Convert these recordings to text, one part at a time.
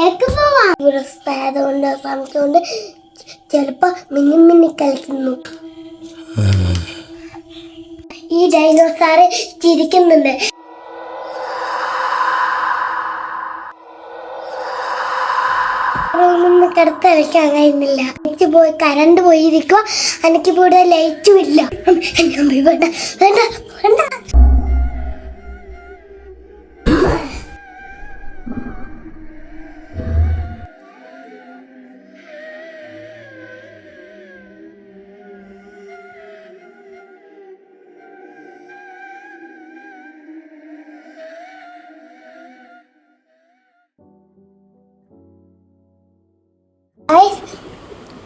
ലേക്ക് പോവാം പുരസ്കാരമുണ്ട് സംശയമുണ്ട് ചിലപ്പോ മിന്നി മിന്നി കളിക്കുന്നു ഈ ഡൈനോസാറ് ചിരിക്കുന്നുണ്ട്. റൂമിൽ കിടത്തിറക്കാൻ കഴിയുന്നില്ല. എനിക്ക് പോയി കരണ്ട് പോയിരിക്കുക എനിക്ക് ഇവിടെ ലൈറ്റും ഇല്ല. വേണ്ട വേണ്ട വേണ്ട.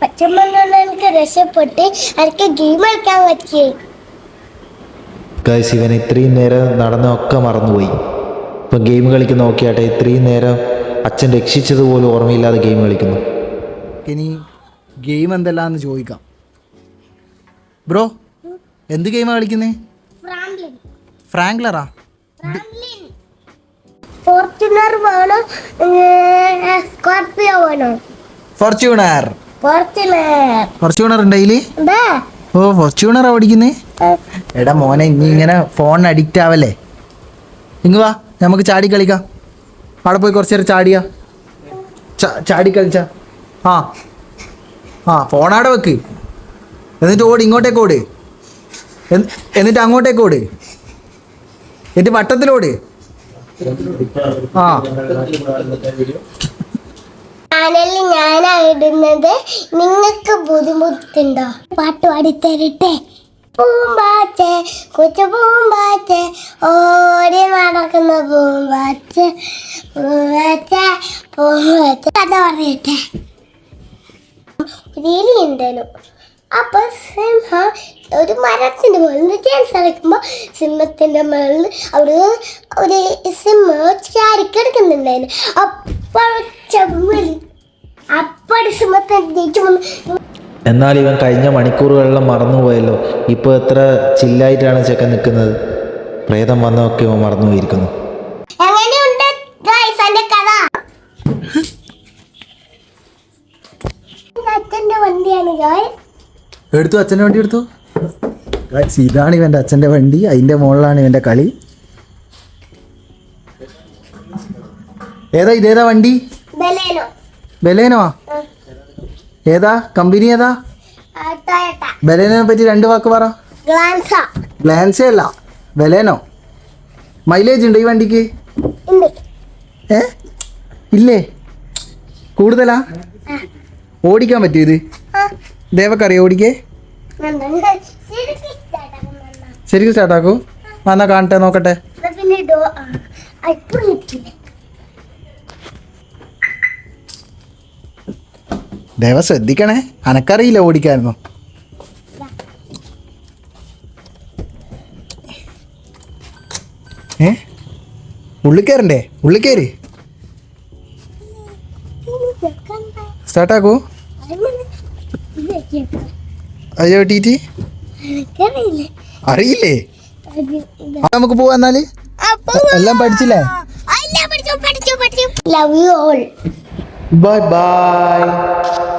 പച്ചമണ്ണ എനിക്ക് രക്ഷപ്പെട്ട് എനിക്ക് ഗെയിം കളിക്കാൻ ഗൈസ് ഇവൻ ഇത്രയും നേരം നടന്നൊക്കെ മറന്നുപോയി. ഇപ്പം ഗെയിം കളിക്കുന്ന നോക്കിയാട്ടെ ഇത്രയും നേരം അച്ഛൻ രക്ഷിച്ചത് പോലും ഓർമ്മയില്ലാതെ ഗെയിം കളിക്കുന്നു. ഇനി ഗെയിം എന്തെല്ലാന്ന് ചോദിക്കാം. ബ്രോ എന്ത് ഗെയിമാണ് കളിക്കുന്നേ? ഫ്രാങ്ക്ലറാ ഫോർച്യൂണർ വേണോ സ്കോർപ്പിയോ വേണോ. ഫോർച്യൂണർ. ഫോർച്യൂണർ. ഉണ്ട് അതിൽ ഓ ഫോർച്യൂണറാ ഓടിക്കുന്നേ എടാ മോനെ ഇനി ഇങ്ങനെ ഫോൺ അഡിക്റ്റ് ആവല്ലേ? ഇങ്ങ് വാ നമുക്ക് ചാടി കളിക്കാം. അവിടെ പോയി കുറച്ച് നേരം ചാടിയാ. ചാടി കളിച്ച. ആ. ആ ഫോണാടെ വെക്ക്. എന്നിട്ട് ഓടി ഇങ്ങോട്ടേക്ക് ഓട്. എന്നിട്ട് അങ്ങോട്ടേക്ക് ഓട്. എന്നിട്ട് വട്ടത്തിലോട്. ആ. ചാനലിൽ ഞാനാ ഇടുന്നത് നിങ്ങൾക്ക് ബുദ്ധിമുട്ടുണ്ടോ? പാട്ട് പാടിത്തരട്ടെ. പൂമ്പാച്ച കൊച്ചു പൂമ്പാച്ച ഓടി നടക്കുന്ന പൂമ്പാച്ച പൂമ്പാച്ച പൂമ്പാച്ച കഥ പറയട്ടെ. രീതി ഉണ്ടല്ലോ. അപ്പൊ സിംഹം ഒരു മരത്തിന്റെ മുകളിൽ ചാൻസ് കളിക്കുമ്പോ സിംഹത്തിന്റെ മുകളിൽ അവിടെ ഒരു സിംഹം ചാരിക്കെടുക്കുന്നുണ്ടായിരുന്നു. അപ്പോൾ ചെമ്മലി എന്നാൽ ഇവൻ കഴിഞ്ഞ മണിക്കൂറുകളെല്ലാം മറന്നുപോയല്ലോ. ഇപ്പോൾ എത്ര ചില്ലായിട്ടാണ് ചെക്കൻ നിൽക്കുന്നത്? പ്രേതം വന്നതൊക്കെ ഇവൻ മറന്നുപോയിരിക്കുന്നു. എടുത്തു അച്ഛന്റെ വണ്ടി എടുത്തു? Guys, ഇതാണ് ഇവന്റെ അച്ഛന്റെ വണ്ടി. അതിന്റെ മുകളിലാണ് ഇവന്റെ കളി. ഏതാ ഇതേതാ വണ്ടി? ബലേനോ? ഏതാ? കമ്പനി ഏതാ? ബലേനെ പറ്റി രണ്ട് വാക്ക് പറ. ഗ്ലാൻസ. അല്ല ബലേനോ? മൈലേജ് ഉണ്ട് ഈ വണ്ടിക്ക്? ഏ? ഇല്ലേ? കൂടുതലാ? ഓടിക്കാൻ പറ്റുമോ ഇത്? ദേവക്കറിയോ ഓടിക്കേ. ശരിക്കും സ്റ്റാർട്ടാക്കൂ വന്നാ കാണട്ടെ നോക്കട്ടെ. ദേവ ശ്രദ്ധിക്കണേ. അനക്കറിയില്ല ഓടിക്കായിരുന്നു ഏ? ഉള്ളിൽ കയറണ്ടേ ഉള്ളിൽ കയറി സ്റ്റാർട്ടാക്കൂ. അയ്യോ ടീറ്റി. അറിയില്ലേ? നമുക്ക് പോവാ എന്നാൽ? എല്ലാം പഠിച്ചില്ലേ? Love you all Bye-bye.